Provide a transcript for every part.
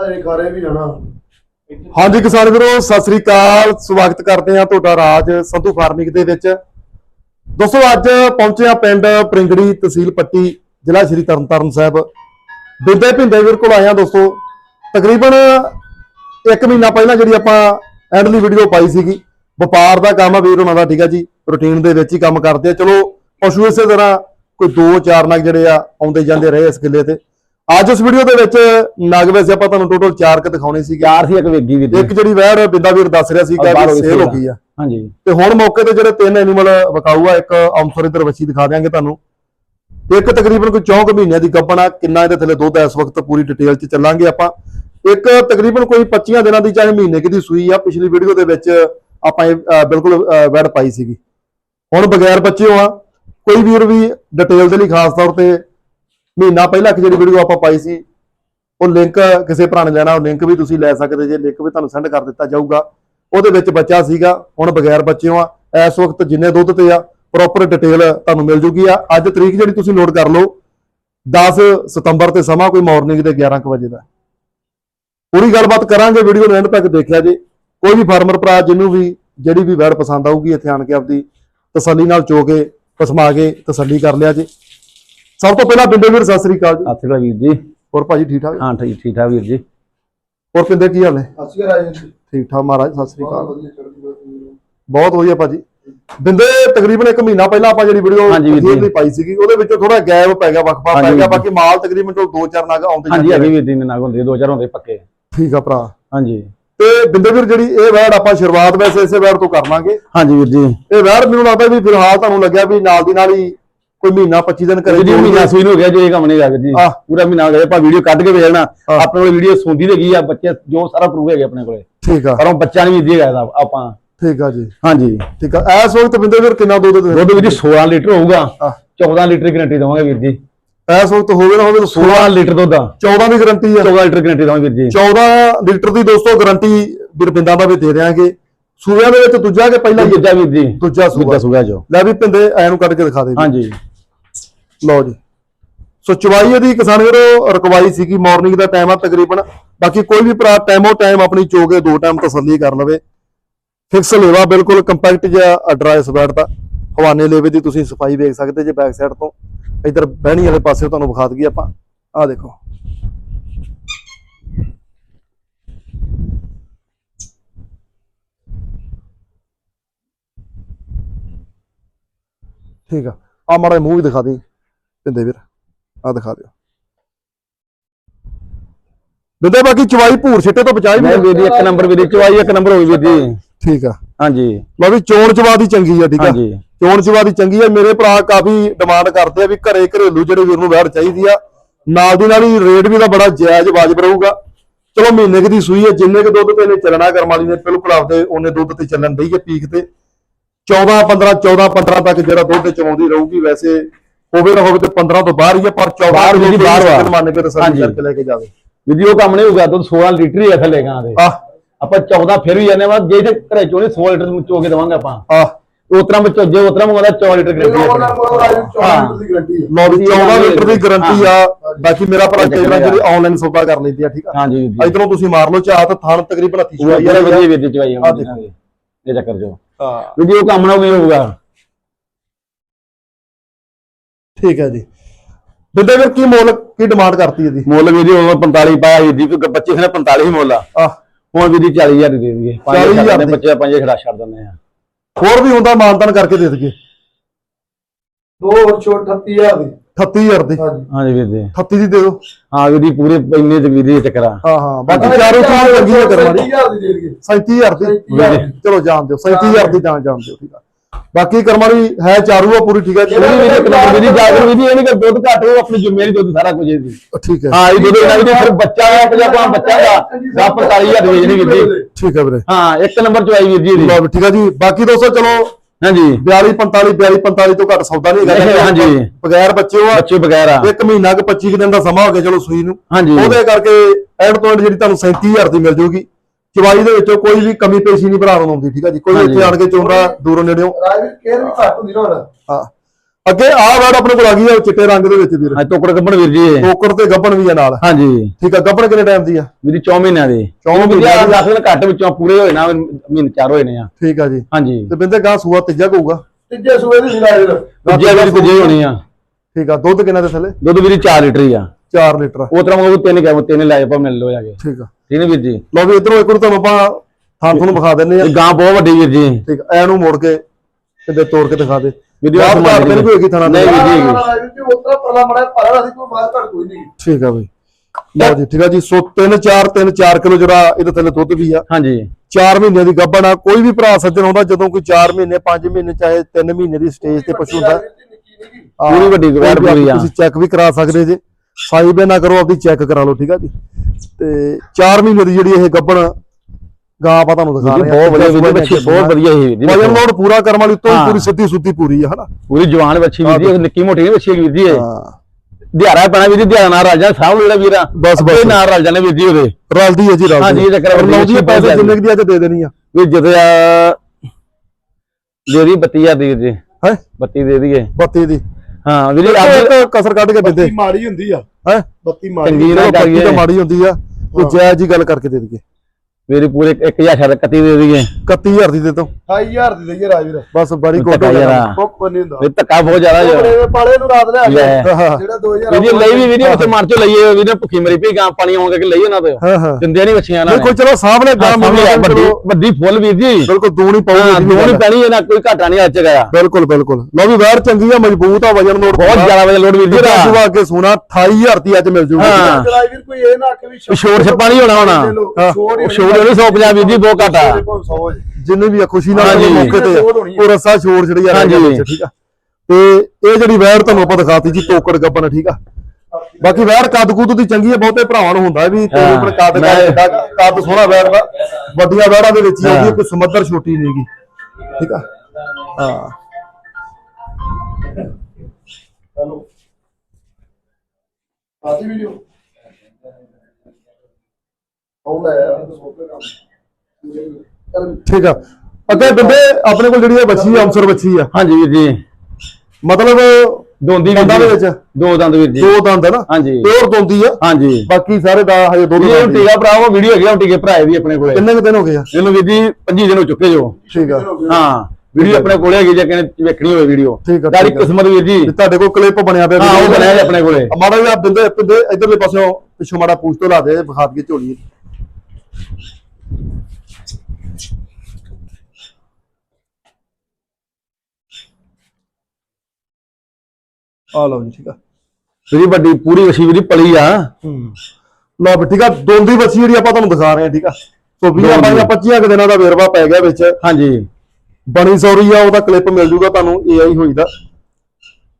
ਹਜੇ ਖਾਰੇ ਵੀ ਜਾਣਾ। ਹਾਂਜੀ ਕਿਸਾਨ ਵੀਰੋ, ਸਤਿ ਸ੍ਰੀ ਅਕਾਲ। ਸਵਾਗਤ ਕਰਦੇ ਹਾਂ ਤੁਹਾਡਾ ਰਾਜ ਸੰਧੂ ਫਾਰਮਿੰਗ ਦੇ ਵਿੱਚ। ਦੋਸਤੋ, ਅੱਜ ਪਹੁੰਚੇ ਆ ਪਿੰਡ ਪ੍ਰਿੰਗੜੀ ਤਹਿਸੀਲ ਪੱਟੀ, ਜ਼ਿਲ੍ਹਾ ਸ਼੍ਰੀ ਤਰਨਤਾਰਨ ਸਾਹਿਬ। ਬਿੰਦੇ ਭਿੰਦੇ ਵੀਰ ਕੋਲ ਆਏ ਆ ਦੋਸਤੋ। ਤਕਰੀਬਨ 1 ਮਹੀਨਾ ਪਹਿਲਾਂ ਜਿਹੜੀ ਆਪਾਂ ਐਂਡਲੀ ਵੀਡੀਓ ਪਾਈ ਸੀਗੀ। ਵਪਾਰ ਦਾ ਕੰਮ ਆ ਵੀਰ, ਉਹਨਾਂ ਦਾ, ਠੀਕ ਆ ਜੀ? ਰੂਟੀਨ ਦੇ ਵਿੱਚ ਹੀ ਕੰਮ ਕਰਦੇ ਆ। ਚਲੋ, ਪਸ਼ੂ ਇਸੇ ਤਰ੍ਹਾਂ ਕੋਈ 2-4 ਨਗ ਜਿਹੜੇ ਆ, ਆਉਂਦੇ ਜਾਂਦੇ ਰਹੇ ਇਸ ਕਿੱਲੇ ਤੇ। ਅੱਜ ਇਸ ਵੀਡੀਓ ਦੇ ਵਿੱਚ ਨਗ ਵੈਸੇ ਆਪਾਂ ਤੁਹਾਨੂੰ ਟੋਟਲ 4 ਕ ਦਿਖਾਉਣੇ ਸੀਗੇ। ਚਾਰ ਸੀ ਇੱਕ ਵੇਗੀ ਵੀ ਇੱਕ ਜਿਹੜੀ ਵੈੜ ਬਿੰਦਾ ਵੀਰ ਦੱਸ ਰਿਹਾ ਹੋ ਕਿ ਸੇਲ ਹੋ ਗਈ ਆ। ਹਾਂਜੀ। ਤੇ ਹੁਣ ਮੌਕੇ ਤੇ ਜਿਹੜੇ ਤਿੰਨ ਐਨੀਮਲ ਵਿਕਾਊ ਆ ਇੱਕ ਅਮਸਰ ਇਧਰ ਵੱਛੀ ਦਿਖਾ ਦਿਆਂਗੇ ਤੁਹਾਨੂੰ। ਇੱਕ ਤਕਰੀਬਨ ਕੋਈ 4 ਮਹੀਨਿਆਂ ਦੀ ਗੱਭਣਾ ਕਿੰਨਾ ਇਹਦੇ ਥੱਲੇ ਦੁੱਧ ਇਸ ਵਕਤ ਪੂਰੀ ਡਿਟੇਲ 'ਚ ਚੱਲਾਂਗੇ ਆਪਾਂ। ਇੱਕ ਤਕਰੀਬਨ ਕੋਈ 25 ਦਿਨਾਂ ਦੀ ਚਾਹੇ ਮਹੀਨੇ ਦੀ ਸੂਈ ਆ ਪਿਛਲੀ ਵੀਡੀਓ ਦੇ ਵਿੱਚ ਆਪਾਂ ਇਹ ਬਿਲਕੁਲ ਵੈੜ ਪਾਈ ਸੀਗੀ। ਹੁਣ ਬਗੈਰ ਬੱਚਿਓ ਆ ਕੋਈ ਵੀਰ ਵੀ ਡਿਟੇਲ ਦੇ ਲਈ ਖਾਸ ਤੌਰ ਤੇ ਮਹੀਨਾ ਪਹਿਲਾਂ ਇੱਕ ਜਿਹੜੀ ਵੀਡੀਓ ਆਪਾਂ ਪਾਈ ਸੀ, ਉਹ ਲਿੰਕ ਕਿਸੇ ਭਰਾ ਨੇ ਲੈਣਾ, ਉਹ ਲਿੰਕ ਵੀ ਤੁਸੀਂ ਲੈ ਸਕਦੇ ਜੇ ਲਿੰਕ ਵੀ ਤੁਹਾਨੂੰ ਸੈਂਡ ਕਰ ਦਿੱਤਾ ਜਾਊਗਾ। ਉਹਦੇ ਵਿੱਚ ਬੱਚਾ ਸੀਗਾ, ਹੁਣ ਬਗੈਰ ਬੱਚਿਓ ਆ, ਇਸ ਵਕਤ ਜਿੰਨੇ ਦੁੱਧ ਤੇ ਆ ਪ੍ਰੋਪਰ ਡਿਟੇਲ ਤੁਹਾਨੂੰ ਮਿਲ ਜੂਗੀ ਆ। ਅੱਜ ਤਰੀਕ ਜਿਹੜੀ ਤੁਸੀਂ ਨੋਟ ਕਰ ਲਓ 10 ਸਤੰਬਰ ਤੇ ਸਮਾਂ ਕੋਈ ਮਾਰਨਿੰਗ ਦੇ 11 ਕੁ ਵਜੇ ਦਾ। ਪੂਰੀ ਗੱਲਬਾਤ ਕਰਾਂਗੇ ਵੀਡੀਓ ਨੂੰ ਐਂਡ ਤੱਕ ਦੇਖਿਆ ਜੇ। ਕੋਈ ਵੀ ਫਾਰਮਰ ਭਰਾ ਜਿਹਨੂੰ ਵੀ, ਜਿਹੜੀ ਵੀ ਵੈੜ ਪਸੰਦ ਆਊਗੀ ਇੱਥੇ ਆਣ ਕੇ ਆਪਦੀ ਤਸੱਲੀ ਨਾਲ ਚੋ ਕੇ, ਪਸਮਾ ਕੇ ਤਸੱਲੀ ਕਰ ਲਿਆ ਜੇ। ਸਭ ਤੋਂ ਪਹਿਲਾਂ ਬਿੰਦੇ ਵੀਰ ਸਤਿ ਸ੍ਰੀ ਅਕਾਲ ਜੀ। ਸਤਿ ਸ਼੍ਰੀ ਅਕਾਲ ਵੀਰ ਜੀ। ਹੋਰ ਭਾਜੀ ਠੀਕ ਠਾਕ ਹਾਂ? ਠੀਕ ਠੀਕ ਠਾਕ ਵੀਰ ਜੀ। ਹੋਰ ਕਿੰਦੇ ਕੀ ਹਾਲ ਹੈ ਅਸੀਂ ਰਾਜ ਜੀ। ਠੀਕ ਠਾਕ ਮਹਾਰਾਜ ਸਤਿ ਸ੍ਰੀ ਅਕਾਲ। ਬਹੁਤ ਵਧੀਆ ਭਾਜੀ। ਬਿੰਦੇ ਤਕਰੀਬਨ ਇੱਕ ਮਹੀਨਾ ਪਹਿਲਾਂ ਆਪਾਂ ਜਿਹੜੀ ਵੀਡੀਓ ਹਾਂਜੀ। ਲਈ ਪਾਈ ਸੀਗੀ ਉਹਦੇ ਵਿੱਚੋਂ ਥੋੜਾ ਗੈਪ ਪੈ ਗਿਆ ਵਕਫਾ ਪੈ ਹਾਂਜੀ ਗਿਆ। ਬਾਕੀ ਮਾਲ ਤਕਰੀਬਨ ਦੋ ਚਾਰ ਨਗ ਆਉਂਦੇ ਹਾਂਜੀ ਜਾਂਦੇ ਅਗੇ ਵੀਰ ਜੀ ਨੇ ਨਾਗ ਹੁੰਦੇ ਦੋ ਚਾਰ ਹੁੰਦੇ ਪੱਕੇ। ਠੀਕ ਆ ਭਰਾ। ਹਾਂਜੀ। ਤੇ ਬਿੰਦੇ ਵੀਰ ਜਿਹੜੀ ਇਹ ਵੈੜ ਆਪਾਂ ਸ਼ੁਰੂਆਤ ਵੈਸੇ ਇਸੇ ਵੈੜ ਤੋਂ ਕਰ ਲਾਂਗੇ। ਹਾਂਜੀ ਵੀਰ ਜੀ। ਇਹ ਵੈੜ ਮੈਨੂੰ ਲੱਗਦਾ ਵੀ ਫਿਲਹਾਲ ਤੁਹਾਨੂੰ ਲੱਗਿਆ ਵੀ ਨਾਲ ਦੀ ਨਾਲ ਹੀ ਕੋਈ ਮਹੀਨਾ 25 ਦਿਨ ਕਰੇ ਵੀਰ ਜੀ ਮਹੀਨਾ ਸੂਈ ਨੂੰ ਹੋ ਗਿਆ ਜੋ ਇਹ ਕੰਮ ਨਹੀਂ ਲੱਗ ਜੀ। ਪੂਰਾ ਮਹੀਨਾ ਹੋ ਗਿਆ ਆਪਾਂ ਵੀਡੀਓ ਕੱਢ ਕੇ ਵੇਖਣਾ। ਆਪਣੇ ਕੋਲ ਵੀਡੀਓ ਸੁਣਦੀ ਤੇ ਗਈ ਆ ਬੱਚੇ ਜੋ ਸਾਰਾ ਪ੍ਰੂਫ ਹੈਗੇ ਆਪਣੇ ਕੋਲੇ। ਠੀਕ ਆ। ਪਰ ਉਹ ਬੱਚਾ ਨਹੀਂ ਵੀਰ ਹੈਗਾ ਇਹਦਾ ਆਪਾਂ। ਠੀਕ ਆ ਜੀ। ਹਾਂਜੀ। ਠੀਕ ਆ। ਇਸ ਵਕਤ ਬਿੰਦੇ ਵੀਰ ਕਿੰਨਾ ਦੁੱਧ ਦੇ ਦੁੱਧ ਵੀਰ ਜੀ 16 ਲੀਟਰ ਹੋਊਗਾ। ਆਹ। 14 ਲੀਟਰ ਗਰੰਟੀ ਦਵਾਂਗੇ ਵੀਰ ਜੀ। ਇਸ ਵਕਤ ਹੋਵੇ ਨਾ ਹੋਵੇ ਤਾਂ 16 16 ਲੀਟਰ ਦੁੱਧ ਆ। 14 ਦੀ ਗਾਰੰਟੀ ਆ। 14 ਲੀਟਰ ਗਰੰਟੀ ਦਵਾਂਗੇ ਵੀਰ ਜੀ। 14 ਲੀਟਰ ਦੀ ਦੋਸਤੋ ਗਾਰੰਟੀ ਬਿਰਪਿੰਦਾਂ ਦਾ ਵੀ ਦੇ ਦਿਆਂਗੇ। ਸੂਬਿਆਂ ਦੇ ਵਿੱਚ ਦੂਜਾ ਕਿ ਪਹਿਲਾ ਦੂਜਾ ਵੀਰ ਜੀ। ਦੂਜਾ ਸੂਬਾ। ਦੂਜਾ ਸੂਗਾ ਜੋ। ਲੈ ਵੀ ਪਿੰਦੇ ਐ ਨੂੰ ਕੱਢ ਕੇ ਦਿਖਾ ਦੇ। ਹਾਂਜੀ। ਲਓ ਜੀ। ਸੋ ਚਵਾਈ ਇਹਦੀ ਕਿਸਾਨ ਵੀਰੋ, ਰਕਵਾਈ ਸੀਗੀ ਮਾਰਨਿੰਗ ਦਾ ਟਾਈਮ ਆ ਤਕਰੀਬਨ। ਬਾਕੀ ਕੋਈ ਵੀ ਭਰਾ ਟਾਈਮੋ ਟਾਈਮ ਆਪਣੀ ਚੋਗੇ ਦੋ ਟਾਈਮ ਤਸੱਲੀ ਕਰ ਲਵੇ। ਫਿਕਸ ਲੇਵਾ ਬਿਲਕੁਲ ਕੰਪੈਕਟ ਜਿਹਾ ਐਡਰੈਸ ਬੈਠ ਦਾ। ਹਵਾਨੇ ਲੇਵੇ ਦੀ ਤੁਸੀਂ ਸਫ਼ਾਈ ਵੇਖ ਸਕਦੇ ਜੇ ਬੈਕ ਸਾਈਡ ਤੋਂ। ਇਧਰ ਬਹਿਣੀ ਵਾਲੇ ਪਾਸੇ ਤੁਹਾਨੂੰ ਵਿਖਾ ਦਈਏ ਆਪਾਂ। ਆਹ ਦੇਖੋ। ਠੀਕ ਆ। ਆ ਮਾੜਾ ਮੂੰਹ ਵੀ ਦਿਖਾ ਦੇ ਪਿੰਦੇ ਵੀਰ ਆ ਦਿਖਾ ਦਿਓ। ਬਿੰਦੇ ਬਾਕੀ ਚਵਾਈ ਭੂਰ ਛਿੱਟੇ ਤੋਂ ਬਚਾਈ ਮੈਂ ਵੀਰ ਜੀ ਇੱਕ ਨੰਬਰ ਵੀਰ ਜੀ ਚਵਾਈ ਇੱਕ ਨੰਬਰ ਹੋਈ ਵੀਰ ਜੀ। ਠੀਕ ਆ। ਹਾਂਜੀ। ਲਓ ਵੀ ਚੋਣ ਚਵਾ ਦੀ ਚੰਗੀ ਆ ਠੀਕ ਆ। ਚੋਣ ਚਵਾ ਦੀ ਚੰਗੀ ਆ। ਮੇਰੇ ਭਰਾ ਕਾਫੀ ਡਿਮਾਂਡ ਕਰਦੇ ਆ ਵੀ ਘਰੇ ਘਰੇਲੂ ਜਿਹੜੇ ਵੀਰ ਨੂੰ ਵੈੜ ਚਾਹੀਦੀ ਆ ਨਾਲ ਦੀ ਨਾਲ ਹੀ ਰੇਟ ਵੀ ਦਾ ਬੜਾ ਜਾਇਜ਼ ਵਾਜਬ ਰਹੂਗਾ। ਚਲੋ ਮਹੀਨੇ ਦੀ ਸੂਈ ਹੈ ਜਿੰਨੇ ਕੁ ਦੁੱਧ ਤੇ ਚੱਲਣਾ ਕਰਮ ਵਾਲੀ ਨੇ ਬਿਲਕੁਲ ਆਪਦੇ ਉਹਨੇ ਦੁੱਧ ਤੇ ਚੱਲਣ ਦਈ ਹੈ ਪੀਕ ਤੇ। 14 15 14 15 ਤੱਕ ਜਿਹੜਾ ਦੁੱਧ ਚਵਾਉਂਦੀ ਰਹੂਗੀ ਵੈਸੇ ਹੋਵੇ ਨਾ ਹੋਵੇ ਤੇ 15 ਤੋਂ ਬਾਹਰ ਹੀ ਹੈ ਪਰ 14 ਬਾਹਰ ਵੀ ਜੀ, ਬਾਹਰ ਵਾ। ਮੰਨ ਕੇ ਤਸੱਲੀ ਹਾਂਜੀ। ਕਰਕੇ ਲੈ ਕੇ ਜਾਵੇ। ਵੀਡੀਓ ਕੰਮ ਨਹੀਂ ਹੋਊਗਾ ਦੁੱਧ 16 ਲੀਟਰ ਹੀ ਆ ਥੱਲੇ ਗਾਂ ਦੇ। ਆਹ। ਆਪਾਂ 14 ਫਿਰ ਵੀ ਜਾਂਦੇ ਆ ਜੇ ਤੇ ਘਰੇ ਚੋਣੇ 16 ਲੀਟਰ ਨੂੰ ਚੋ ਕੇ ਦਵਾਂਗੇ ਆਪਾਂ। ਆਹ। ਉਤਰਾ ਵਿੱਚ ਜੇ ਉਤਰਾ ਮੰਗਦਾ 14 ਲੀਟਰ ਗਰੰਟੀ ਹੈ ਕੋਲ ਰਾਜ 14 ਹਾਂ। ਲੀਟਰ ਦੀ ਗਾਰੰਟੀ ਹੈ ਲਓ ਵੀ 14 ਲੀਟਰ ਦੀ ਗਾਰੰਟੀ ਆ। ਬਾਕੀ ਮੇਰਾ ਭਰਾ ਵਾਰ ਆ। ਜਿਹੜੀ ਆਨਲਾਈਨ ਸੌਦਾ ਕਰ ਲੈਂਦੀ ਆ ਠੀਕ ਆ? ਹਾਂਜੀ ਵੀਰ ਜੀ ਇਧਰੋਂ ਤੁਸੀਂ ਮਾਰ ਲਓ ਚਾਹ ਤਾਂ ਥਣ ਤਕਰੀਬਨ ਹੱਥੀ ਉਹ ਚੁਆਈ ਬੜਾ ਆ ਵਧੀਆ ਵੀਰ। ਜੀ ਚਵਾਈ ਆ। ਇਹ ਚੱਕਰ ਜੋ। ਹਾਂ। ਵੀਡੀਓ ਕੰਮ ਨਾ ਹੋਵੇ ਹੋਊਗਾ ਠੀਕ ਹੈ ਜੀ। ਬਿੰਦੇ ਵੀਰ ਕੀ ਮੁੱਲ ਕੀ ਡਿਮਾਂਡ ਕਰਤੀ ਇਹਦੀ? ਮੁੱਲ ਵੀਰ ਜੀ ਉਹ 45 ਪਾਇਆ ਜੀ ਕਿਉਂਕਿ ਬੱਚੇ ਨੇ 45 ਹੀ ਮੁੱਲ ਆ। ਆਹ। ਹੁਣ ਵੀਰ ਜੀ 40000 ਦੇ ਦਈਏ। 40,000 5000 ਦੇ ਦੇ। ਬੱਚੇ ਪੰਜ ਖੜਾ ਛੱਡ ਦਿੰਦੇ ਆ। ਹੋਰ ਵੀ ਹੁੰਦਾ ਮਾਨਤਨ ਕਰਕੇ ਦੇ ਦਈਏ। ਦੋ ਹੋਰ ਛੋਟ 38000 ਦੀ। 38000 ਦੀ। ਹਾਂਜੀ। ਹਾਂਜੀ ਵੀਰ ਜੀ। 38 ਦੀ ਦੇ ਦਿਓ। ਹਾਂ ਵੀਰ ਜੀ ਪੂਰੇ ਇੰਨੇ ਤੇ ਵੀਰ ਜੀ ਚੱਕਰ ਹਾਂ ਹਾਂ। ਬਾਕੀ ਚਾਰੋਂ ਚੀਜ਼ ਲੱਗੀ ਹੈ ਕਰਨ ਵਾਲੀ 37000 ਦੀ ਦੇ ਦਈਏ। 37000 ਦੀ। 37000 ਦੀ। ਚਲੋ ਜਾਣ ਦਿਓ। 37000 ਦੀ ਜਾਣ ਜਾਣ ਦਿਓ ਠੀਕ ਆ। ਬਾਕੀ ਕਰਮ ਵਾਲੀ ਹੈ ਚਾਰੂ ਆ ਪੂਰੀ ਠੀਕ ਆ ਜੀ। ਵੀਰ ਜੀ ਵੀਰ ਇੱਕ ਨੰਬਰ ਜੀ ਜਾਗਰ ਵੀਰ ਜੀ ਇਹ ਨਹੀਂ ਕਿ ਦੁੱਧ ਘੱਟ ਹੋ ਆਪਣੀ ਜ਼ਿੰਮੇਵਾਰੀ ਦੁੱਧ ਸਾਰਾ ਕੁਝ ਇਹਦੀ। ਠੀਕ ਹੈ। ਹਾਂ ਇਹ ਦੁੱਧ ਇਹਨਾਂ ਦੀ ਫਿਰ ਬੱਚਾ ਦਾ ਪੰਜਾਹ ਪੰਜ ਬੱਚਾ ਦਾ ਦਾ 45000 ਦੇ ਵੇਚਣੀ ਵੀਰ ਠੀਕ ਹੈ ਵੀਰੇ। ਹਾਂ ਇੱਕ ਨੰਬਰ ਚ ਆਈ ਵੀਰ ਜੀ ਇਹਦੀ। ਵੀ ਠੀਕ ਆ ਜੀ। ਬਾਕੀ ਦੋਸਤੋ ਚਲੋ ਹਾਂਜੀ। 42 45 42 45 ਤੋਂ ਘੱਟ ਸੌਦਾ ਨਹੀਂ ਨਹੀਂ, ਹੈਗਾ। ਹਾਂਜੀ। ਬਗੈਰ ਬੱਚੇ ਆ ਬੱਚੇ ਵਗੈਰਾ ਇੱਕ ਮਹੀਨਾ ਕਿ 25 ਕੁ ਦਿਨ ਦਾ ਸਮਾਂ ਹੋ ਗਿਆ ਚਲੋ ਸੂਈ ਨੂੰ। ਹਾਂਜੀ। ਉਹਦੇ ਕਰਕੇ ਐਂਡ ਤੋਂ ਐਂਡ ਜਿਹੜੀ ਤੁਹਾਨੂੰ 37000 ਦੀ ਮਿਲ ਜਾਊਗੀ ਚਵਾਈ ਦੇ ਵਿੱਚੋਂ ਕੋਈ ਵੀ ਕਮੀ ਪੇਸ਼ੀ ਨਹੀਂ ਭਰਾ ਨੂੰ ਆਉਂਦੀ ਠੀਕ ਆ ਜੀ? ਕੋਈ। ਇੱਥੇ ਆਣ ਕੇ ਚੋਂਦਾ ਦੂਰੋਂ ਨੇੜਿਓਂ। ਰਾਜ ਵੀਰ ਕੇਅਰ ਵੀ ਘੱਟ ਹੁੰਦੀ ਨਾ ਹੁਣ? ਹਾਂ। ਅੱਗੇ ਆਹ ਵਰਡ ਆਪਣੇ ਕੋਲ ਆ ਗਈ ਆ ਚਿੱਟੇ ਰੰਗ ਦੇ ਵਿੱਚ ਵੀਰ। ਹਾਂ ਟੋਕੜ ਕੱਪੜ ਵੀਰ ਜੀ ਇਹ। ਟੋਕਰ ਤੇ ਗੱਬਣ ਵੀ ਆ ਨਾਲ। ਹਾਂਜੀ। ਠੀਕ ਆ ਗੱਬਣ ਕਿੰਨੇ ਟਾਈਮ ਦੀ ਆ? ਵੀਰ ਜੀ 4 ਮਹੀਨਿਆਂ ਦੇ। ਚੌਂ ਵੀਰ ਜੀ ਮਹੀਨਿਆਂ ਆਹ ਦੀ। ਲੱਖ ਦੇ ਘੱਟ ਵਿੱਚੋਂ ਪੂਰੇ ਹੋਏ ਨਾ ਮਹੀਨੇ ਚਾਰ ਹੋਏ ਨੇ ਆ। ਠੀਕ ਆ ਜੀ। ਹਾਂਜੀ। ਤੇ ਬਿੰਦੇ ਗਾਂ ਸੂਆ ਤੀਜਾ ਕਹੂਗਾ। ਤੀਜੇ ਸੂਏ ਦੀ ਸਿਲਾ ਵੀਰ ਦੂਜੇ ਵਾਰੀ ਜੇ ਹੋਣੀ ਆ। ਠੀਕ ਆ ਦੁੱਧ ਕਿੰਨਾ ਦੇ ਥੱਲੇ? ਦੁੱਧ ਵੀਰ ਜੀ 4 ਲੀਟਰ ਹੀ ਆ। 4 ਲੀਟਰ। ਉਹ ਤਰ੍ਹਾਂ ਉਹ ਤਿੰਨ ਕਹਿ ਤਿੰਨ ਲੈ ਪਾ ਮਿਲ ਲੋ ਜਾਗੇ ਠੀਕ ਆ। ਠੀਕ ਨੇ ਵੀਰ ਜੀ? ਲਓ ਵੀ ਇਧਰੋਂ ਇੱਕ ਨੂੰ ਤੁਹਾਨੂੰ ਆਪਾਂ ਥਾਂ ਤੁਹਾਨੂੰ ਵਿਖਾ ਦਿੰਨੇ ਆ ਇਹ ਗਾਂ ਬਹੁਤ ਵੱਡੀ ਵੀਰ ਜੀ। ਠੀਕ ਐ ਨੂੰ ਮੋੜ ਕੇ ਕਿਤੇ ਤੋੜ ਕੇ ਦਿਖਾ ਦੇ। ਵੀਰ ਜੀ ਆਹ ਆਹ ਤਾਂ ਨਹੀਂ ਕੋਈ ਹੈਗੀ ਥਾਣਾ ਨਹੀਂ। ਵੀਰ ਜੀ ਵੀਰ ਜੀ ਉਤਰਾ ਪਰਲਾ ਮੜਾ ਪਰ ਅਸੀਂ ਕੋਈ ਮਾਲ ਘੜ ਕੋਈ ਨਹੀਂ। ਠੀਕ ਆ ਬਈ। ਲਓ ਜੀ ਠੀਕ ਆ ਜੀ। ਸੋ 3 4 3 4 ਕਿਲੋ ਜਿਹੜਾ ਇਹਦੇ ਥੱਲੇ ਦੁੱਧ ਵੀ ਆ। ਹਾਂਜੀ। 4 ਮਹੀਨਿਆਂ ਦੀ ਗੱਭਣ ਆ। ਕੋਈ ਵੀ ਭਰਾ ਸੱਜਣ ਹੁੰਦਾ ਜਦੋਂ ਕੋਈ 4 ਮਹੀਨੇ 5 ਮਹੀਨੇ ਚਾਹੇ 3 ਮਹੀਨੇ ਦੀ ਸਟੇਜ ਤੇ ਪਸ਼ੂ ਹੁੰਦਾ। ਹਾਂ, ਪੂਰੀ ਵੱਡੀ ਵੀ ਪੂਰੀ ਆ। ਤੁਸੀਂ ਚੈੱਕ ਵੀ ਕਰਾ ਸਕਦੇ ਜੇ। ਸਾਈਬੇ ਨਾ ਕਰੋ ਆਪਦੀ ਚੈੱਕ ਕਰਾ ਲਓ ਠੀਕ ਆ ਜੀ? ਤੇ 4 ਮਹੀਨੇ ਦੀ ਜਿਹੜੀ ਇਹ ਗੱਭਣ ਗਾਂ ਆਪਾਂ ਤੁਹਾਨੂੰ ਦਿਖਾ ਜੀ ਰਹੇ ਬਹੁਤ ਵਧੀਆ ਵੀਰ ਜੀ? ਬੱਚੀ ਬਹੁਤ ਵਧੀਆ ਹੀ ਵੀਰ ਜੀ ਵਜਨ ਲੋਡ ਪੂਰਾ ਕਰਮ ਵਾਲੀ ਤੋਂ ਹਾਂ। ਪੂਰੀ ਸਿੱਧੀ ਸੁੱਧੀ ਪੂਰੀ ਆ ਹਨਾ? ਪੂਰੀ ਜਵਾਨ ਬੱਚੀ ਵੀਰ ਜੀ ਇਹ ਨਿੱਕੀ ਮੋਟੀ ਨਹੀਂ ਬੱਚੀ ਵੀਰ ਜੀ ਇਹ। ਹਾਂ। ਦਿਹਾੜਾ ਪੈਣਾ ਵੀਰ ਜੀ ਦਿਹਾੜਾ ਨਾਲ ਰਲ ਜਾ ਸਾਹਬ ਜਿਹੜਾ ਵੀਰ ਬਸ, ਬਸ। ਇਹ ਨਾਲ ਰਲ ਜਾਣੇ ਵੀਰ ਜੀ ਉਹਦੇ। ਰਲਦੀ ਹੈ ਜੀ ਰਲਦੀ ਹਾਂਜੀ, ਇਹ ਚੱਕਰ ਹੈ ਅੱਛੀ ਪੈਸੇ ਜਿੰਨੇ ਦੀ ਅੱਜ ਦੇ ਦੇਣੀ ਆ। ਵੀਰ ਜਦੋਂ ਆ ਦੇ ਦੀ 32000 ਦੀ ਜੀ। ਹੈ? 32 ਦੇ ਦਈਏ। ਬੱਤੀ ਦੀ। ਹਾਂ ਵੀਰ ਜੀ ਅੱਜ ਇੱਕ ਕਸਰ ਕੱਢ ਕੇ ਮਾੜੀ ਹੁੰਦੀ ਆ। ਹੈ? ਬੱਤੀ ਮਾੜੀ ਚੰਗੀ ਨਾ ਤਾਂ ਮਾੜੀ ਹੁੰਦੀ ਆ। ਕੋਈ ਜਾਇਜ਼ ਜੀ ਗੱਲ ਕਰਕੇ ਦੇ ਦਈਏ। ਵੀਰ ਜੀ ਪੂਰੇ 1000 31 ਦੇ ਦਈਏ। 31000 ਦੀ ਦੇ ਦੋ 28000 ਦੀ ਦਈਏ ਰਾਜਵੀਰ। ਬਸ ਬੜੀ ਧੱਕਾ ਕੋਟ ਹੋ ਗਿਆ ਯਾਰ। ਕੋਪ ਨਹੀਂ ਹੁੰਦਾ। ਇਹ ਧੱਕਾ ਬਹੁਤ ਜ਼ਿਆਦਾ ਯਾਰ। ਪਾਲੇ ਨੂੰ ਰਾਤ ਲੈ ਲੈ। ਆ ਜਿਹੜਾ 2000 ਵੀਰ ਜੀ ਲਈ ਵੀ ਵੀਡੀਓ ਉੱਥੇ ਮਰ ਚੋ ਲਈਏ। ਨੇ ਭੁੱਖੀ ਮਰੀ ਪਈ ਗਾਂ ਪਾਣੀ ਆਉਣ ਕਰਕੇ ਲਈ ਉਹਨਾਂ ਤੋਂ। ਹਾਂ ਹਾਂ। ਦਿੰਦੇ ਨਹੀਂ ਬੱਚੀਆਂ ਨਾਲ। ਦੇਖੋ ਚਲੋ ਸਾਹਮਣੇ ਗਾਂ ਵੱਡੀ ਵੱਡੀ ਫੁੱਲ ਵੀਰ ਜੀ। ਬਿਲਕੁਲ ਦੂਣੀ ਪਾਉਣੀ ਦੋਣੀ ਪੈਣੀ ਇਹਨਾਂ ਕੋਈ ਘਾਟਾ ਨਹੀਂ ਅੱਜ ਗਿਆ ਬਿਲਕੁਲ ਬਿਲਕੁਲ। ਲਓ ਵੀ ਵੈਰ ਚੰਗੀ ਆ ਮਜ਼ਬੂਤ ਆ ਵਜਨ ਲੋਡ ਬਹੁਤ ਜ਼ਿਆਦਾ ਵਜਨ ਲੋਡ ਵੀਰ ਜੀ ਦਾ। ਸੁਭਾ ਕੇ ਸੋਨਾ 28000 ਦੀ ਅੱਜ ਮਿਲ ਜੂਗੀ। ਹਾਂ। ਰਾਜਵੀਰ ਕੋਈ ਇਹ ਨਾ ਕਿ ਵੀ ਸ਼ੋਰ ਛਪਾ ਨਹੀਂ ਹੋਣਾ ਹੋਣਾ। ਹਾਂ, ਸ਼ੋਰ ਨਹੀਂ 150 ਵੀਰ ਜੀ ਬਹੁਤ ਘਾਟਾ ਜਿੰਨੇ ਵੀ ਆ ਖੁਸ਼ੀ ਨਾਲ ਹਾਂਜੀ। ਮੌਕੇ ਤੇ ਆ, ਉਹ ਰੱਸਾ ਛੋੜ ਛੜੀ ਆ ਹਾਂਜੀ। ਵਿੱਚ ਠੀਕ ਆ। ਤੇ ਇਹ ਜਿਹੜੀ ਵੈਰ ਤੁਹਾਨੂੰ ਆਪਾਂ ਦਿਖਾਤੀ ਜੀ ਟੋਕੜ ਗੱਪਨ ਠੀਕ ਆ। ਬਾਕੀ ਵੈਰ ਕੱਦ ਕੁੱਦ ਦੀ ਚੰਗੀ ਹੈ ਬਹੁਤੇ ਭਰਾਵਾਂ ਨੂੰ ਹੁੰਦਾ ਵੀ ਤੇਰੇ ਉੱਪਰ ਕੱਦ ਮੈਂ- ਕੱਦ ਕੱਦ ਸੋਹਣਾ ਵੈਰ ਦਾ ਵੱਡੀਆਂ ਵੈਰਾਂ ਦੇ ਵਿੱਚ ਹੀ ਆਉਂਦੀ ਹੈ। ਕੋਈ ਸਮੱਦਰ ਛੋਟੀ ਨਹੀਂਗੀ ਠੀਕ ਆ। ਹਾਂ। ਆਤੀ ਵੀਡੀਓ ਠੀਕ ਆ। ਅੱਗੇ ਬੰਦੇ ਆਪਣੇ ਕੋਲ ਜਿਹੜੀ ਇਹ ਬੱਚੀ ਆ ਅਮਸਰ ਬੱਚੀ ਆ। ਹਾਂਜੀ ਵੀਰ ਜੀ। ਮਤਲਬ ਦੋਂਦੀ ਦੰਦਾਂ ਦੇ ਵਿੱਚ? ਦੋ ਦੰਦ ਵੀਰ ਜੀ। ਦੋ ਦੰਦ ਆ ਨਾ? ਹਾਂਜੀ। ਪਿਓਰ ਦੋਂਦੀ ਆ? ਹਾਂਜੀ। ਬਾਕੀ ਸਾਰੇ ਦਾ ਹਜੇ ਦੁੱਧ ਇਹ ਦਿੰਦੀ ਆ। ਟੀਕਾ ਭਰਾ ਉਹ ਵੀਡੀਓ ਹੈਗੀ ਆ, ਉਹ ਟੀਕੇ ਭਰਾਏ ਵੀ ਆਪਣੇ ਕੋਲੇ। ਕਿੰਨੇ ਕੁ ਦਿਨ ਹੋ ਗਏ ਆ? ਇਹਨੂੰ ਵੀਰ ਜੀ 25 ਦਿਨ ਹੋ ਚੁੱਕੇ ਜੋ। ਠੀਕ ਆ। ਹਾਂ। ਵੀਡੀਓ ਆਪਣੇ ਕੋਲੇ ਹੈਗੀ ਜੇ ਕਿਨੇ ਵੇਖਣੀ ਹੋਵੇ ਵੀਡੀਓ। ਠੀਕ ਆ, ਆ। ਕਿਸਮਤ ਵੀਰ ਜੀ। ਤੇ ਤੁਹਾਡੇ ਕੋਲ ਕਲਿੱਪ ਬਣਿਆ ਪਿਆ ਹਾਂ ਉਹ ਬਣਿਆ ਆਪਣੇ ਕੋਲੇ। ਮਾੜਾ ਜਿਹਾ ਬਿੰਦੇ ਬਿੰਦੇ ਇਧਰਲੇ ਪਾਸਿਓਂ ਪਿੱਛੋਂ ਮਾੜਾ ਪੂਛ ਤੋਂ ਲਾ ਦੇ ਵਿਖਾ ਦਈਏ ਝੋਲੀ। ਆ ਲਓ ਜੀ ਠੀਕ ਆ। ਵੀਰ ਜੀ ਵੱਡੀ ਪੂਰੀ ਵਸੀ ਵੀਰ ਜੀ ਪਲੀ ਆ। ਲਓ ਵੀ ਠੀਕ ਆ ਦੋਂਦੀ ਬੱਚੀ ਜਿਹੜੀ ਆਪਾਂ ਤੁਹਾਨੂੰ ਦਿਖਾ ਰਹੇ ਹਾਂ ਠੀਕ ਆ। ਸੋ 20 ਬਾਈਆਂ 25 ਕੁ ਦਿਨਾਂ ਦਾ ਵੇਰਵਾ ਪੈ ਗਿਆ ਵਿੱਚ। ਹਾਂਜੀ। ਬਣੀ ਸੌਰੀ ਆ ਉਹਦਾ ਕਲਿੱਪ ਮਿਲ ਜੂਗਾ ਤੁਹਾਨੂੰ ਏਆਈ ਹੋਈ ਦਾ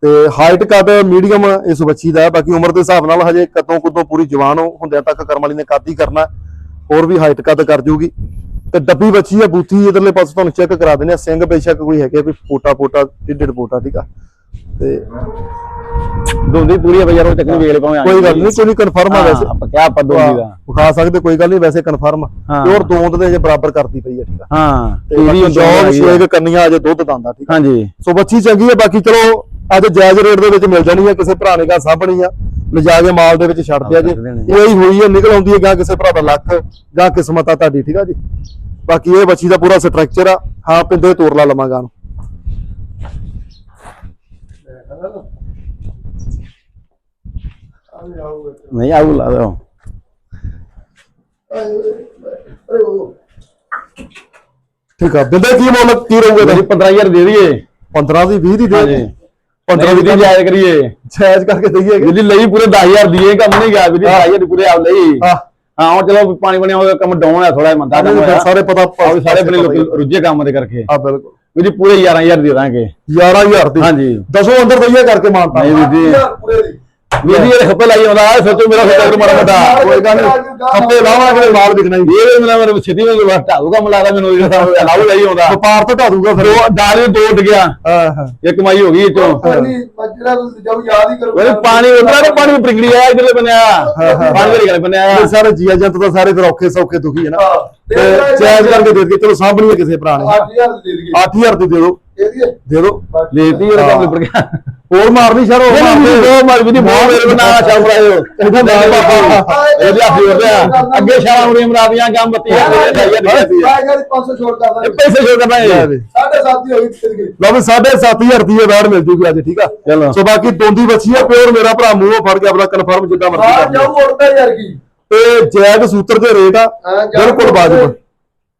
ਤੇ ਹਾਈਟ ਕੱਦ ਮੀਡੀਅਮ ਇਸ ਬੱਚੀ ਦਾ ਹੈ ਬਾਕੀ ਉਮਰ ਦੇ ਹਿਸਾਬ ਨਾਲ ਹਜੇ ਕਦੋਂ ਕੁਦੋਂ ਪੂਰੀ ਜਵਾਨ ਹੋ ਹੁੰਦਿਆਂ ਤੱਕ ਕਰਮ ਵਾਲੀ ਨੇ ਕੱਦ ਹੀ। ਕਰਨਾ ਹੋਰ ਵੀ ਹਾਈਟ ਕੱਦ ਕਰ ਜੂਗੀ। ਤੇ ਡੱਬੀ ਬੱਚੀ ਆ ਬੂਥੀ ਇਧਰਲੇ ਪਾਸੇ ਤੁਹਾਨੂੰ ਚੈੱਕ ਕਰਾ ਦਿੰਦੇ ਆ। ਸਿੰਘ ਬੇਸ਼ੱਕ ਕੋਈ ਹੈਗੇ ਵੀ ਪੋਟਾ ਪੋਟਾ ਡਿੱਡ ਪੋਟਾ ਠੀਕ ਆ। ਤੇ ਦੋਂਦੀ ਪੂਰੀ ਆ ਬਈ ਯਾਰ ਉਹ ਚੱਕਣੀ ਵੇਲੇ ਪਾਵੇਂ ਕੋਈ ਗੱਲ ਨਹੀਂ। ਕੋਈ ਕਨਫਰਮ ਆ ਵੈਸੇ। ਆਪਾਂ ਕਿਆ ਆਪਾਂ ਦੋਂਦੀ ਦਾ। ਵਿਖਾ ਸਕਦੇ ਕੋਈ ਗੱਲ ਨਹੀਂ ਵੈਸੇ ਕਨਫਰਮ। ਪਿਓਰ ਦੋਂਦ ਦੇ ਜੇ ਬਰਾਬਰ ਕਰਦੀ ਪਈ ਆ ਠੀਕ ਆ। ਹਾਂ ਤੇ ਪੂਰੀ ਜੌਬ ਆ। ਸ਼ੇਕ ਕੰਨੀਆਂ ਅਜੇ ਦੁੱਧ ਦੰਦਾ ਠੀਕ ਆ। ਹਾਂਜੀ। ਸੋ ਬੱਚੀ ਚੰਗੀ ਹੈ ਬਾਕੀ ਚਲੋ ਅੱਜ ਜਾਇਜ਼ ਰੇਟ ਦੇ ਵਿੱਚ ਮਿਲ ਜਾਣੀ ਹੈ ਕਿਸੇ ਭਰਾ ਨੇ ਗਾ ਸਾਂਭਣੀ ਆ। ਲਿਜਾ ਕੇ ਮਾਲ ਦੇ ਵਿੱਚ ਛੱਡ ਦਿਆ ਜੀ। ਇਹ ਹੀ ਹੋਈ ਹੈ ਨਿਕਲ ਆਉਂਦੀ ਹੈ ਗਾ ਕਿਸੇ ਭਰਾ ਦਾ ਲੱਖ ਗਾ ਕਿਸਮਤ ਆ ਤੁਹਾਡੀ ਠੀਕ ਆ ਜੀ? ਬਾਕੀ ਇਹ ਬੱਚੀ ਦਾ ਪੂਰਾ ਸਟਰਕਚਰ ਆ। ਹਾਂ ਪਿੰਦੇ ਤੋਰ ਲਾ ਲਵਾਂਗਾ ਨੂੰ। ਨਹੀਂ ਆਉ ਲਾ ਦੋ ਠੀਕ ਆ ਬਿੰਦੇ ਕੀ ਮੁੱਲ ਕੀ ਰਹੂਗਾ ਜੀ 15000 ਦੇ ਦਈਏ। 15 ਦੀ 20 ਦੀ ਦੇ ਹਾਂਜੀ 15 15 ਦੀ ਜਾਇਜ਼ ਕਰੀਏ। ਜਾਇਜ਼ ਕਰਕੇ ਦਈਏ ਜੀ ਲਈ ਪੂਰੇ 10000 ਦੀਏ ਕੰਮ ਨਹੀਂ ਗਿਆ ਜੀ। 10000 ਦੀ ਪੂਰੇ ਆਪ ਲਈ। ਹਾਂ। ਹਾਂ ਉਹ ਚਲੋ ਪਾਣੀ ਬਣਿਆ ਹੋਇਆ ਕੰਮ ਡਾਊਨ ਹੈ ਥੋੜਾ ਮੰਦਾ ਕੰਮ ਹੋਇਆ। ਸਾਰੇ ਪਤਾ ਵੀ ਸਾਰੇ ਬਣੇ ਲੋਕ ਰੁੱਝੇ ਕੰਮ ਦੇ ਕਰਕੇ। ਆ ਬਿਲਕੁਲ। ਵੀਰ ਜੀ ਪੂਰੇ 11000 ਦੇ ਦਾਂਗੇ। 11000 ਦੀ? ਹਾਂਜੀ। ਦਸੋ ਅੰਦਰ ਦਈਏ ਕਰਕੇ ਮਾਨਤਾ। ਨਹੀਂ ਵੀਰ ਜੀ। ਯਾਰ ਪੂਰੇ ਦੀ। ਵੀਰ ਜੀ ਇਹ ਖੱਪੇ ਲਾਈ ਆਉਂਦਾ ਆਹ ਸੋਚੋ ਮੇਰਾ ਖੱਪੇ ਮਾੜਾ ਮੋਟਾ। ਕੋਈ ਗੱਲ ਨਹੀਂ। ਖੱਪੇ ਲਾਵਾਂਗੇ ਤੇ ਮਾਲ ਵਿਕਣਾ ਹੀ। ਇਹ ਮੇਰਾ ਮੇਰੇ ਸਿੱਧੀ ਵਸਤਾ ਹੋਊਗਾ ਮਲਾਦਾ ਮੈਨੂੰ ਇਹ ਲਾਉ ਲਾਈ ਆਉਂਦਾ। ਵਪਾਰ ਤੋਂ ਢਾ ਦੂਗਾ ਫਿਰ। ਉਹ ਦਾਣੇ ਦੋ ਉੱਡ ਗਿਆ ਹਾਂ। ਹਾਂ ਇਹ ਕਮਾਈ ਹੋ ਗਈ ਇਹ ਚੋਂ ਪਾਣੀ ਮੱਜਰਾ ਜਦ ਯਾਦ ਹੀ ਕਰੋ। ਪਾਣੀ ਉਤਰਾ ਨੇ ਪਾਣੀ ਪ੍ਰਿੰਗੜੀ ਆਇਆ ਇਧਰਲੇ ਬੰਨੇ ਆਇਆ ਪਾਣੀ ਵਾਲੀ ਗੱਲ ਬੰਨੇ ਆਇਆ ਇਹ ਸਾਰੇ ਜੀਆ ਜੰਤ ਤਾਂ ਸਾਰੇ ਫਿਰ ਔਖੇ ਸੌਖੇ ਦੁਖੀ ਹੈ ਨਾ। ਤੇ ਜਾਇਜ਼ ਕਰਕੇ ਦੇ ਦੇ ਚਲੋ ਸਾਂਭਣੀ ਕਿਸੇ ਭਰਾ ਨੇ। 8000 ਦੀ ਦੇ ਦਈਏ। 8000 ਦੀ ਦੇ ਦਿਓ। ਦੇ ਦਈਏ। ਦੇ ਦਿਓ ਲੇਤੀ ਉਹਦਾ ਕੰਮ ਨਿਬੜ ਗਿਆ। ਹੋਰ ਮਾਰਨੀ ਸ਼ਰ। ਹੋਰ ਮਾਰ ਦੇ। ਦੋ ਮਰ ਵੀ ਦੀ ਬਹੁਤ ਮੇਰੇ ਬਣਾ ਚੱਲ ਰਿਹਾ ਇਹਦਾ ਨਾਲ ਇਹਦੇ ਹੱਥ ਹੋ ਰਿਹਾ ਅੱਗੇ ਸ਼ਾਲਾ ਉਰੇ ਮਰਾਦੀਆਂ ਕੰਮ ਬੱਤੀ ਆ ਮੈਂ ਕਹਿੰਦਾ 500 ਛੋੜ ਕਰ ਦਾਂਗੇ। ਪੈਸੇ ਸ਼ੋ ਕਰਨਾ ਲੈ ਹੈ ਦੇ। ਸਾਢੇ ਸੱਤ ਹੀ ਹੋਈ ਤੇ ਗਈ। ਲਓ ਵੀ 7500 ਰੁਪਏ ਬੈਠ ਮਿਲ ਜੂਗੀ ਅੱਜ ਠੀਕ ਆ। ਸੋ ਬਾਕੀ ਦੋਂਦੀ ਬੱਚੀ ਆ ਪਿਓਰ ਮੇਰਾ ਭਰਾ ਮੂੰਹੋਂ ਫੜ ਕੇ ਆਪਣਾ ਕਨਫਰਮ ਜਿੱਦਾਂ ਮਰਜ਼ੀ ਬਾਹਰ ਕਰ ਮੁੜਦਾ ਯਾਰ ਕੀ। ਤੇ ਜੈਗ ਸੂਤਰ ਦੇ ਰੇਟ ਆ ਹਾਂ, ਜਾਓ ਬਿਲਕੁਲ ਵਾਜਬ।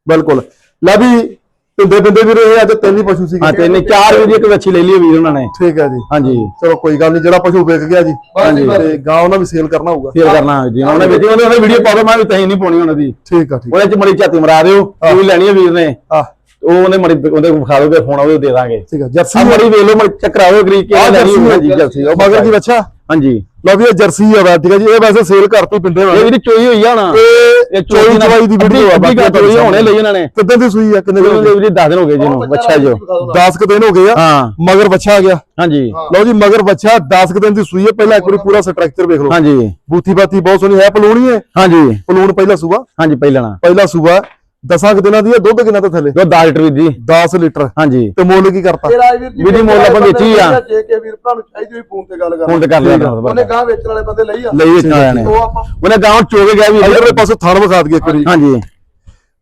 ਬਿਲਕੁਲ। ਲੈ ਵੀ ਪਿੰਦੇ ਪਿੰਦੇ ਵੀ ਰਹੇ ਅੱਜ ਤਿੰਨ ਹੀ ਪਸ਼ੂ ਸੀਗੇ। ਹਾਂ ਤੇ ਇਹਨੇ ਚਾਰ ਵੀ ਇੱਕ ਵੱਛੀ ਲੈ ਲਈ ਵੀਰ ਉਹਨਾਂ ਨੇ। ਠੀਕ ਹੈ ਜੀ। ਹਾਂਜੀ। ਚਲੋ ਕੋਈ ਗੱਲ ਨਹੀਂ ਜਿਹੜਾ ਪਸ਼ੂ ਵਿਕ ਗਿਆ ਜੀ ਹਾਂਜੀ। ਤੇ ਗਾਂ ਉਹਨਾਂ ਵੀ ਸੇਲ ਕਰਨਾ ਹੋਊਗਾ। ਫੇਰ ਕਰਨਾ ਜੀ ਉਹਨੇ ਵਿੱਚ ਉਹਨੇ ਵੀਡੀਓ ਪਾ ਦੋ ਮੈਂ ਵੀ ਤਹੀਂ ਨਹੀਂ ਪਾਉਣੀ ਉਹਨਾਂ ਦੀ। ਠੀਕ ਆ ਠੀਕ ਉਹਦੇ ਚ ਮੜੀ ਝਾਤੀ ਮਰਾ ਦਿਓ ਕੋਈ ਲੈਣੀ ਹੈ ਵੀਰ ਨੇ। ਆ ਉਹ ਉਹਨੇ ਮੜੀ ਉਹਦੇ ਵਿਖਾ ਦੋਗੇ ਫੋਨ ਉਹਦੇ ਦੇ ਦਾਂਗੇ। ਠੀਕ ਆ ਜਰਸੀ ਮੜੀ ਵੇਖ ਲਓ ਮੜੀ ਚੱਕਰਾਓ ਗਰੀ ਕੇ ਲੈਣੀ ਜੀ ਜਰਸੀ ਉਹ ਮਗਰ ਕੀ ਬੱਚਾ ਹਾਂਜੀ। ਲਓ ਵੀ ਇਹ ਜਰਸੀ ਆ ਵਾ ਠੀਕ ਹੈ ਜੀ ਇਹ ਵੈਸੇ ਸੇਲ ਕਰਤੀ ਪਿੰਦੇ ਇਹ ਵਾਲੇ ਜਿਹੜੀ ਚੋਈ ਹੋਈ ਆ ਨਾ ਇਹ ਚੋਈ ਚਵਾਈ ਦੀ ਵੀਡੀਓ ਆ ਬਾਕੀ ਚੋਈ ਹੋਣੇ ਲਈ ਉਹਨਾਂ ਨੇ। ਕਿੱਦਾਂ ਦੀ ਸੂਈ ਆ ਕਿੰਨੇ ਦਿਨ ਹੋ ਉਹਦੇ ਗਏ ਵੀ 10 ਦਿਨ ਹੋ ਗਏ ਜੀ ਨੂੰ ਬੱਚਾ ਜੋ। 10 ਕੁ ਦਿਨ ਹੋ ਗਏ ਆ। ਹਾਂ। ਮਗਰ ਬੱਚਾ ਆ ਗਿਆ। ਹਾਂਜੀ। ਲਓ ਜੀ ਮਗਰ ਬੱਚਾ 10 ਕੁ ਦਿਨ ਦੀ ਸੂਈ ਹੈ ਪਹਿਲਾਂ ਇੱਕ ਵਾਰੀ ਪੂਰਾ ਸਟਰਕਚਰ ਵੇਖ ਲਓ। ਹਾਂਜੀ। ਬੂਥੀ ਬਾਤੀ ਬਹੁਤ ਸੋਹਣੀ ਹੈ ਪਲੂਣੀ ਹੈ? ਹਾਂਜੀ। ਪਲੂਣ ਪਹਿਲਾ ਸੂਆ? ਹਾਂਜੀ ਪਹਿਲਣਾ ਪਹਿਲਾ ਸੂਆ। 10 ਕੁ ਦਿਨਾਂ ਦੀ ਹੈ ਦੁੱਧ ਕਿੰਨਾ ਤੋਂ ਥੱਲੇ? ਜੋ 10 ਲੀਟਰ ਵੀ ਜੀ। 10 ਲੀਟਰ। ਹਾਂਜੀ। ਤੇ ਮੁੱਲ ਕੀ ਕਰਤਾ? ਵੀਡੀ ਮੁੱਲ ਆਪਾਂ ਵੇਚੀ ਆ। ਜੇ ਕੇ ਵੀਰ ਭਰਾ ਨੂੰ ਚਾਹੀਦੀ ਹੋਈ ਫੋਨ ਤੇ ਗੱਲ ਕਰ ਫੋਨ ਤੇ ਕਰ ਲਿਆ ਉਹਨੇ ਗਾਂ ਵੇਚਣ ਵਾਲੇ ਬੰਦੇ ਲਈ ਆ। ਲਈ ਵੇਚਣ ਵਾਲਿਆਂ ਨੇ। ਉਹ ਆਪਾਂ ਉਹਨੇ ਗਾਉਂ ਚੋਕੇ ਗਿਆ ਵੀ ਇਧਰਲੇ ਪਾਸੇ ਥਣ ਵਿਖਾ ਦਈਏ ਇੱਕ ਵਾਰੀ। ਹਾਂਜੀ।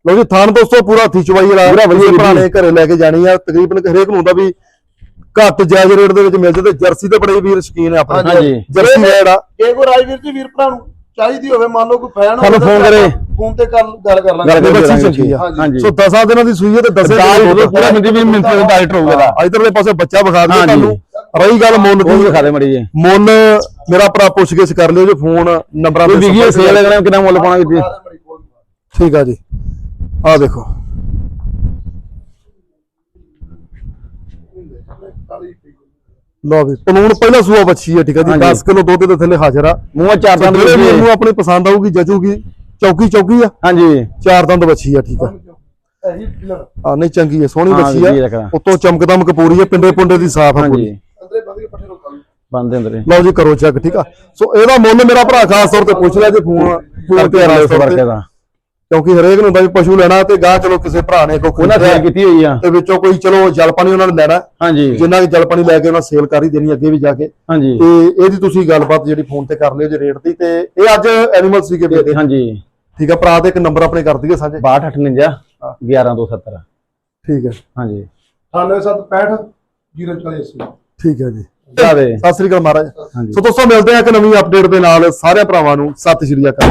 ਲਓ ਜੀ ਥਣ ਦੋਸਤੋ ਪੂਰਾ ਹੱਥੀ ਚਵਾਈ ਵਾਲਾ ਪੂਰਾ ਵਧੀਆ ਕਿਸੇ ਭਰਾ ਵੀਰ ਨੇ ਘਰੇ ਲੈ ਕੇ ਜਾਣੀ ਆ। ਤਕਰੀਬਨ ਹਰੇਕ ਨੂੰ ਹੁੰਦਾ ਵੀ ਘੱਟ ਜਾਇਜ਼ ਰੇਟ ਦੇ ਵਿੱਚ ਮਿਲ ਜਾਂਦੇ ਜਰਸੀ ਤੇ ਬੜੇ ਵੀਰ ਸ਼ਕੀਨ ਆ ਆਪਣੇ। ਹਾਂਜੀ। ਜਰਸੀ ਰੇਟ ਆ। ਇਹ ਕੋ ਰਾਜਵੀਰ ਜੀ ਵੀਰ ਭਰਾ ਨੂੰ ਚਾਹੀਦੀ ਹੋਵੇ ਮੰਨ ਲਓ ਕੋਈ ਫੈਨ ਸਾਨੂੰ phone ਕਰੇ। ਫੋਨ ਤੇ ਗੱਲ ਗੱਲ ਕਰ ਗੱਲ ਲਾਂਗੇ। ਇਹ ਕਰ ਬੱਚੀ ਲਾਂਗੇ ਚੰਗੀ ਆ। ਹਾਂਜੀ। ਸੋ 10 ਦਿਨਾਂ ਦੀ ਸੂਈ ਹੈ ਤੇ 10 ਦਾਲ ਉਹਦੇ ਪੂਰਾ ਮਿੰਦੀ ਵੀ ਮਿੰਟ ਦੇ 10 ਲੀਟਰ ਹੋਊਗਾ ਦਾ ਇਧਰਲੇ ਪਾਸੇ ਬੱਚਾ ਵਿਖਾ ਦਿਓ ਹਾਂਜੀ। ਤੁਹਾਨੂੰ ਰਹੀ ਗੱਲ ਮੁੱਲ ਉਹ ਵੀ ਦੀ ਮੜੀ ਜੀ ਮੁੱਲ ਮੇਰਾ ਭਰਾ ਪੁੱਛ ਕੇ ਕਰ ਲਿਓ ਜੇ ਫੋਨ ਨੰਬਰਾਂ ਤੇ ਵਿਗੀ ਸੰਪਰਕ ਸੇਲ ਲੱਗਣਾ ਕਿੰਨਾ ਮੁੱਲ ਪਾਉਣਾ ਵਿੱਚ ਠੀਕ ਆ ਜੀ। ਆ ਦੇਖੋ। ਲਓ ਵੀ ਪਲੂਣ ਪਹਿਲਾ ਸੂਆ ਬੱਚੀ ਹੈ ਠੀਕ ਆ ਜੀ। ਹਾਂਜੀ। 10 ਕਿਲੋ ਦੁੱਧ ਦੇ ਥੱਲੇ ਹਾਜ਼ਰ ਆ। ਮੂੰਹ ਚਾਰ ਦੰਦ ਜਿਹੜੇ ਮੈਨੂੰ ਆਪਣੀ ਪਸੰਦ ਆਊਗੀ ਜਜੂਗੀ ਚੌਕੀ ਚੌਕੀ ਆ। ਹਾਂਜੀ। ਚਾਰ ਦੰਦ ਬੱਚੀ ਆ ਠੀਕ ਆ। ਆ ਨਹੀਂ ਚੰਗੀ ਹੈ ਸੋਹਣੀ ਹਾਂ, ਬੱਚੀ ਆ। ਉੱਤੋਂ ਚਮਕਦਮ ਕਪੂਰੀ ਹੈ ਪਿੰਡੇ ਪੁੰਡੇ ਦੀ ਸਾਫ਼ ਆ ਪੂਰੀ। ਹਾਂਜੀ। ਅੰਦਰੇ ਬੰਦੇ ਪੱਠੇ ਰੋਕਾਂ। ਬੰਦੇ ਅੰਦਰੇ। ਲਓ ਜੀ ਕਰੋ ਚੈੱਕ ਠੀਕ ਆ। ਸੋ ਇਹਦਾ ਮੁੱਲ ਮੇਰਾ ਭਰਾ ਖਾਸ ਤੌਰ ਤੇ ਪੁੱਛ ਲਿਆ ਜੇ ਫੋਨ ਫੋਨ ਕਰਕੇ ਤੇ ਆ ਖਾਸ ਉਸ ਤੌਰ ਵਰਕੇ ਤੇ। ਦਾ ਕਿਉਂਕਿ ਹਰੇਕ ਨੂੰ ਹੁੰਦਾ ਵੀ ਪਸ਼ੂ ਲੈਣਾ ਤੇ ਗਾਂ ਚਲੋ ਕਿਸੇ ਭਰਾ ਨੇ ਕੋਈ ਉਹਨਾਂ ਖਰੀਦਿਆ ਸੇਲ ਕੀਤੀ ਹੋਈ ਆ। ਤੇ ਵਿੱਚੋਂ ਕੋਈ ਚਲੋ ਜਲ ਪਾਣੀ ਉਹਨਾਂ ਨੇ ਲੈਣਾ। ਹਾਂਜੀ। ਜਿੰਨਾ ਕਿ ਜਲ ਪਾਣੀ ਲੈ ਕੇ ਉਹਨਾਂ ਸੇਲ ਕਰ ਹੀ ਦੇਣੀ ਅੱਗੇ ਵੀ ਜਾ ਕੇ। ਹਾਂਜੀ। ਤੇ ਇਹਦੀ ਤੁਸੀਂ ਗੱਲਬਾਤ ਜਿਹੜੀ ਫੋਨ ਤੇ ਕਰ ਲਿਓ ਜੇ ਰੇਟ ਦੀ ਤੇ ਇਹ ਅੱਜ ਐਨੀਮਲ ਸੀਗੇ ਬੇਟੇ। ਹਾਂਜੀ। ਠੀਕ ਆ ਭਰਾ ਤੇ ਇੱਕ ਨੰਬਰ ਆਪਣੇ ਕਰ ਦਈਏ ਸਾਂਝੇ। 6259 11270 ਠੀਕ ਹੈ ਹਾਂਜੀ। 9765 040 ਠੀਕ ਹੈ ਜੀ। ਜਾਵੇ। ਸਤਿ ਸ੍ਰੀ ਅਕਾਲ ਮਹਾਰਾਜ। ਸੋ ਦੋਸਤੋ ਮਿਲਦੇ ਆ ਇੱਕ ਨਵੀਂ ਅਪਡੇਟ ਦੇ ਨਾਲ। ਸਾਰਿਆਂ ਭਰਾਵਾਂ ਨੂੰ ਸਤਿ ਸ਼੍ਰੀ ਅਕਾਲ।